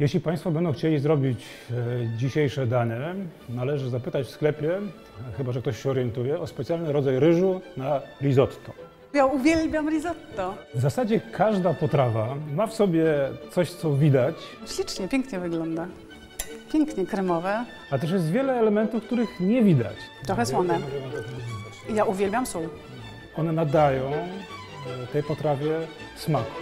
Jeśli Państwo będą chcieli zrobić e, dzisiejsze danie, należy zapytać w sklepie, chyba że ktoś się orientuje, o specjalny rodzaj ryżu na risotto. Ja uwielbiam risotto. W zasadzie każda potrawa ma w sobie coś, co widać, Ślicznie, pięknie wygląda. Pięknie kremowe. a też jest wiele elementów, których nie widać. Trochę słone. Ja uwielbiam sól. One nadają e, tej potrawie smaku.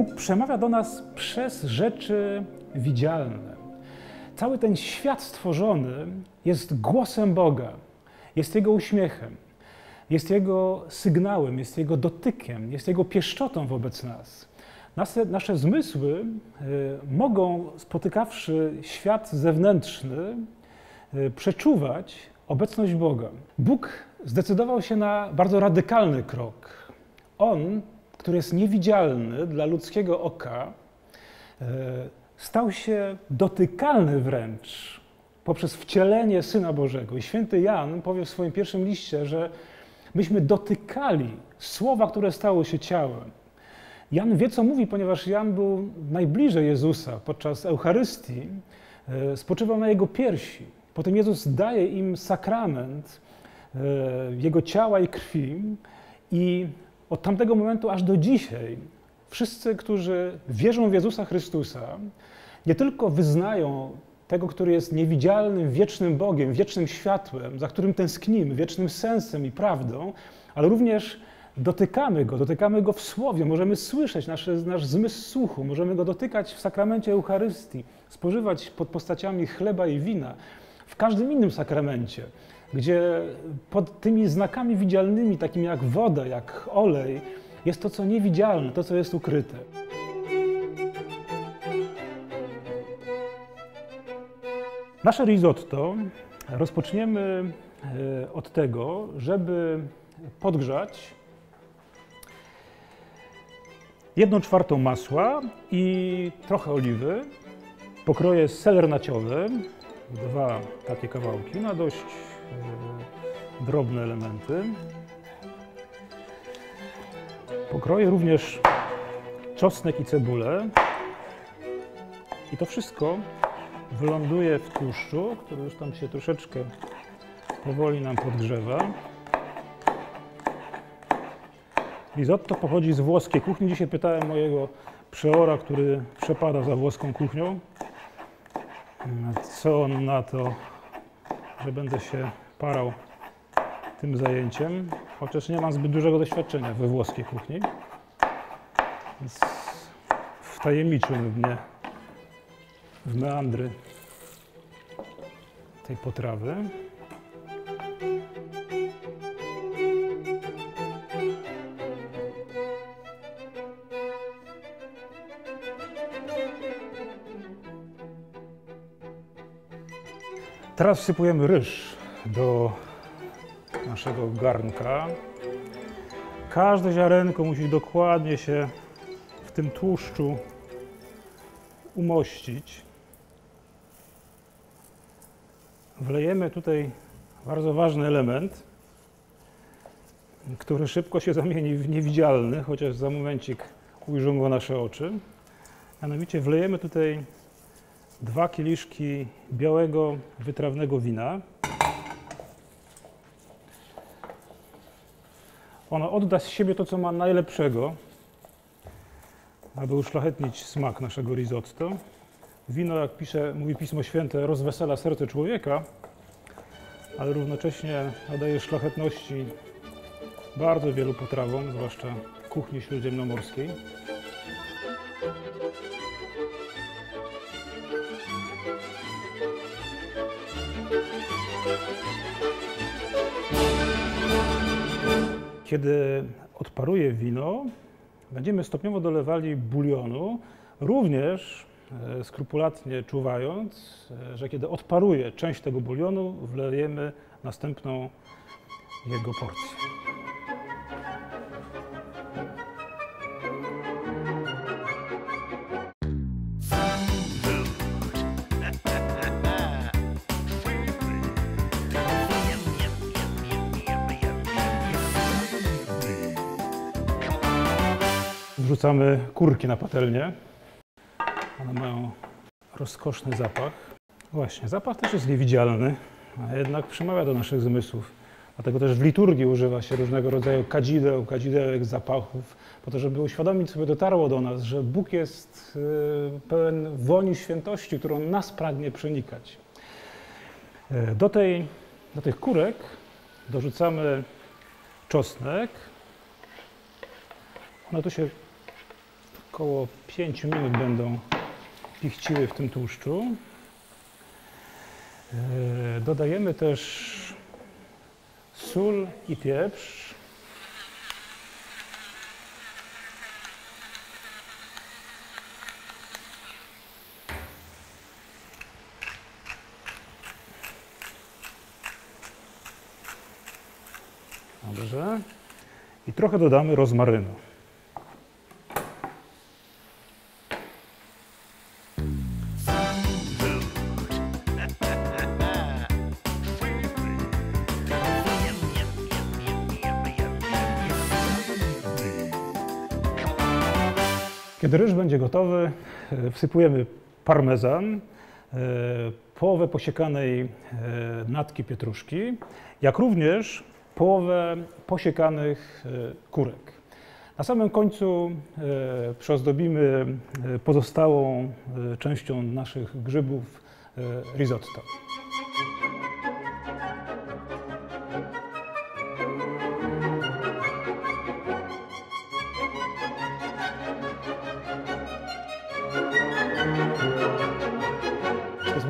Bóg przemawia do nas przez rzeczy widzialne. Cały ten świat stworzony jest głosem Boga, jest Jego uśmiechem, jest Jego sygnałem, jest Jego dotykiem, jest Jego pieszczotą wobec nas. Nasze, nasze zmysły y, mogą, spotykawszy świat zewnętrzny, y, przeczuwać obecność Boga. Bóg zdecydował się na bardzo radykalny krok. On, który jest niewidzialny dla ludzkiego oka, y, stał się dotykalny wręcz poprzez wcielenie Syna Bożego. I święty Jan powie w swoim pierwszym liście, że myśmy dotykali słowa, które stało się ciałem. Jan wie, co mówi, ponieważ Jan był najbliżej Jezusa podczas Eucharystii, e, spoczywał na jego piersi. Potem Jezus daje im sakrament e, jego ciała i krwi, i od tamtego momentu aż do dzisiaj wszyscy, którzy wierzą w Jezusa Chrystusa, nie tylko wyznają tego, który jest niewidzialnym, wiecznym Bogiem, wiecznym światłem, za którym tęsknimy, wiecznym sensem i prawdą, ale również dotykamy Go, dotykamy Go w Słowie, możemy słyszeć nasze, nasz zmysł słuchu, możemy Go dotykać w sakramencie Eucharystii, spożywać pod postaciami chleba i wina, w każdym innym sakramencie, gdzie pod tymi znakami widzialnymi, takimi jak woda, jak olej, jest to, co niewidzialne, to, co jest ukryte. Nasze risotto rozpoczniemy e, od tego, żeby podgrzać jedną czwartą masła i trochę oliwy. Pokroję seler naciowy, dwa takie kawałki na dość drobne elementy. Pokroję również czosnek i cebulę. I to wszystko wyląduje w tłuszczu, który już tam się troszeczkę powoli nam podgrzewa. Risotto pochodzi z włoskiej kuchni. Dzisiaj pytałem mojego przeora, który przepada za włoską kuchnią, co on na to, że będę się parał tym zajęciem, chociaż nie mam zbyt dużego doświadczenia we włoskiej kuchni. Więc wtajemniczył mnie w meandry tej potrawy. Teraz wsypujemy ryż do naszego garnka. Każde ziarenko musi dokładnie się w tym tłuszczu umościć. Wlejemy tutaj bardzo ważny element, który szybko się zamieni w niewidzialny, chociaż za momencik ujrzą go nasze oczy. Mianowicie wlejemy tutaj dwa kieliszki białego, wytrawnego wina. Ono odda z siebie to, co ma najlepszego, aby uszlachetnić smak naszego risotto. Wino, jak pisze, mówi Pismo Święte, rozwesela serce człowieka, ale równocześnie nadaje szlachetności bardzo wielu potrawom, zwłaszcza kuchni śródziemnomorskiej. Kiedy odparuje wino, będziemy stopniowo dolewali bulionu, również e, skrupulatnie czuwając, e, że kiedy odparuje część tego bulionu, wlejemy następną jego porcję. Wrzucamy kurki na patelnię. One mają rozkoszny zapach. Właśnie, zapach też jest niewidzialny, a jednak przemawia do naszych zmysłów. Dlatego też w liturgii używa się różnego rodzaju kadzideł, kadzidełek, zapachów, po to, żeby uświadomić sobie, dotarło do nas, że Bóg jest y, pełen woni świętości, którą nas pragnie przenikać. Y, Do, tej, do tych kurek dorzucamy czosnek. One tu się około 5 minut będą pichciły w tym tłuszczu. E, Dodajemy też sól i pieprz. Dobrze. I trochę dodamy rozmarynu. Kiedy ryż będzie gotowy, e, wsypujemy parmezan, e, połowę posiekanej e, natki pietruszki, jak również połowę posiekanych kurek. Na samym końcu przyozdobimy e, pozostałą częścią naszych grzybów risotto.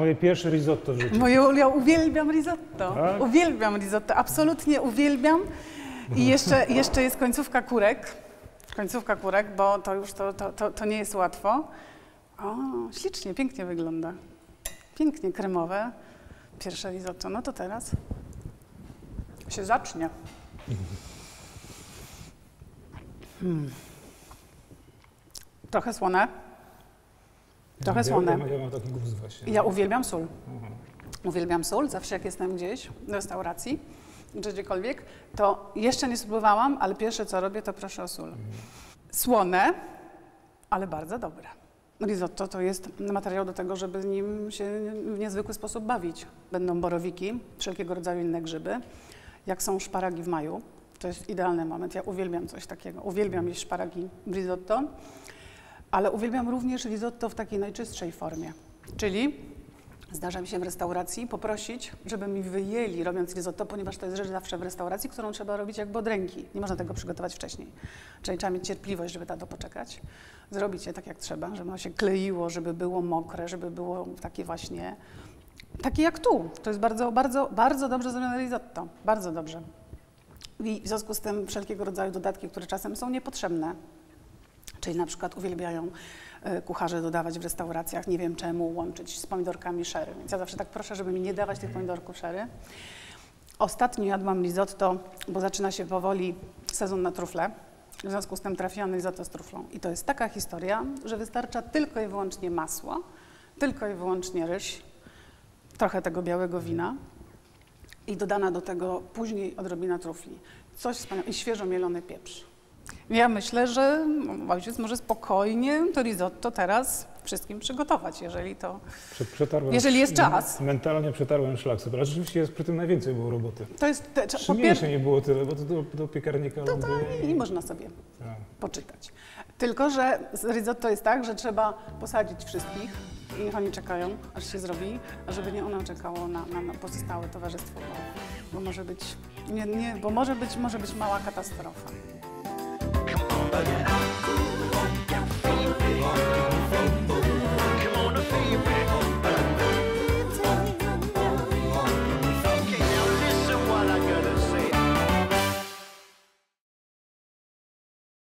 Moje pierwsze risotto w życiu. Moje, ja uwielbiam risotto. Tak? Uwielbiam risotto, absolutnie uwielbiam. I jeszcze, jeszcze jest końcówka kurek. Końcówka kurek, bo to już to, to, to, to nie jest łatwo. O, ślicznie, pięknie wygląda. Pięknie, kremowe. Pierwsze risotto. No to teraz się zacznie. Hmm. Trochę słone. Trochę słone. Ja, ja mam taki gust właśnie. Ja uwielbiam sól. Mhm. Uwielbiam sól. Zawsze jak jestem gdzieś w restauracji, czy gdziekolwiek, to jeszcze nie spróbowałam, ale pierwsze co robię, to proszę o sól. Słone, ale bardzo dobre. Risotto to jest materiał do tego, żeby nim się w niezwykły sposób bawić. Będą borowiki, wszelkiego rodzaju inne grzyby. Jak są szparagi w maju, to jest idealny moment. Ja uwielbiam coś takiego. Uwielbiam jeść szparagi w risotto, ale uwielbiam również risotto w takiej najczystszej formie. Czyli Zdarza mi się w restauracji poprosić, żeby mi wyjęli robiąc risotto, ponieważ to jest rzecz zawsze w restauracji, którą trzeba robić jak od ręki. Nie można tego przygotować wcześniej. Czyli trzeba mieć cierpliwość, żeby na to poczekać. Zrobić je tak jak trzeba, żeby ono się kleiło, żeby było mokre, żeby było takie właśnie, takie jak tu. To jest bardzo, bardzo, bardzo dobrze zrobione risotto. Bardzo dobrze. I w związku z tym wszelkiego rodzaju dodatki, które czasem są niepotrzebne, Czyli na przykład uwielbiają e, kucharze dodawać w restauracjach, nie wiem czemu, łączyć z pomidorkami sherry. Więc ja zawsze tak proszę, żeby mi nie dawać tych pomidorków sherry. Ostatnio jadłam risotto, bo zaczyna się powoli sezon na trufle. W związku z tym trafiłam risotto z truflą. I to jest taka historia, że wystarcza tylko i wyłącznie masło, tylko i wyłącznie ryż, trochę tego białego wina i dodana do tego później odrobina trufli. Coś wspaniałego i świeżo mielony pieprz. Ja myślę, że ojciec może spokojnie to risotto teraz wszystkim przygotować, jeżeli to... Prze- Przetarłem, Jeżeli jest czas. Mentalnie przetarłem szlak sobie, ale rzeczywiście jest przy tym najwięcej było roboty. To jest... Te, Trzy miesiące nie było tyle, bo to do, do piekarnika to, to ląduje i można sobie Tak. poczytać. Tylko, że risotto jest tak, że trzeba posadzić wszystkich i niech oni czekają, aż się zrobi, a żeby nie ono czekało na, na, na pozostałe towarzystwo, bo, bo może być, nie, nie, bo może być, może być mała katastrofa.